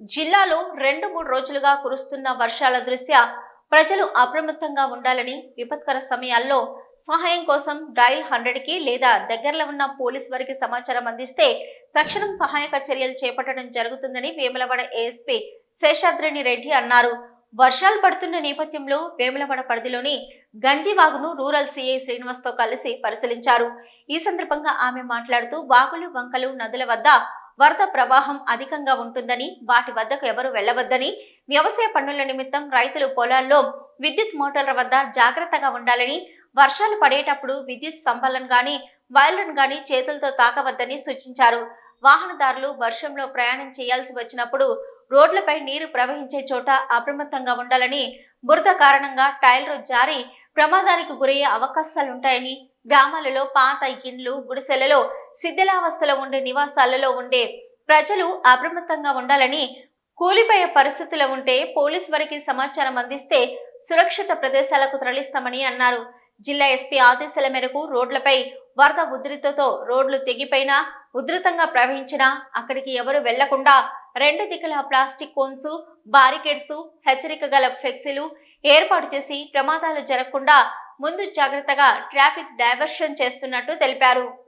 జిల్లాలో రెండు మూడు రోజులుగా కురుస్తున్న వర్షాల దృష్ట్యా ప్రజలు అప్రమత్తంగా ఉండాలని విపత్కర సమయాల్లో సహాయం కోసం డైల్ హండ్రెడ్కి లేదా దగ్గరలో ఉన్న పోలీస్ వారికి సమాచారం అందిస్తే తక్షణం సహాయక చర్యలు చేపట్టడం జరుగుతుందని వేములవాడ ఏఎస్పీ శేషాద్రిని రెడ్డి అన్నారు. వర్షాలు పడుతున్న నేపథ్యంలో వేములవాడ పరిధిలోని గంజివాగును రూరల్ సిఐ శ్రీనివాస్తో కలిసి పరిశీలించారు. ఈ సందర్భంగా ఆమె మాట్లాడుతూ వాగులు వంకలు నదుల వద్ద వరద ప్రవాహం అధికంగా ఉంటుందని వాటి వద్దకు ఎవరు వెళ్ళవద్దని వ్యవసాయ పనుల నిమిత్తం రైతులు పొలాల్లో విద్యుత్ మోటార్ల వద్ద జాగ్రత్తగా ఉండాలని వర్షాలు పడేటప్పుడు విద్యుత్ స్తంభాలను గాని వైర్లను గాని చేతులతో తాకవద్దని సూచించారు. వాహనదారులు వర్షంలో ప్రయాణం చేయాల్సి వచ్చినప్పుడు రోడ్లపై నీరు ప్రవహించే చోట అప్రమత్తంగా ఉండాలని బురద కారణంగా టైర్లు జారి ప్రమాదానికి గురయ్యే అవకాశాలుంటాయని గ్రామాలలో పాత ఇండ్లు గుడిసెలలో శిథిలావస్థలో ఉండే నివాసాలలో ఉండే ప్రజలు అప్రమత్తంగా ఉండాలని కూలిపోయే పరిస్థితులు ఉంటే పోలీస్ వారికి సమాచారం అందిస్తే సురక్షిత ప్రదేశాలకు తరలిస్తామని అన్నారు. జిల్లా ఎస్పీ ఆదేశాల మేరకు రోడ్లపై వరద ఉధృతతో రోడ్లు తెగిపోయినా ఉధృతంగా ప్రవహించినా అక్కడికి ఎవరు వెళ్ళకుండా రెండు దిక్కుల ప్లాస్టిక్ కోన్సు బారికేడ్స్ హెచ్చరిక గల ఫ్లెక్సీలు ఏర్పాటు చేసి ప్రమాదాలు జరగకుండా ముందు జాగ్రత్తగా ట్రాఫిక్ డైవర్షన్ చేస్తున్నట్టు తెలిపారు.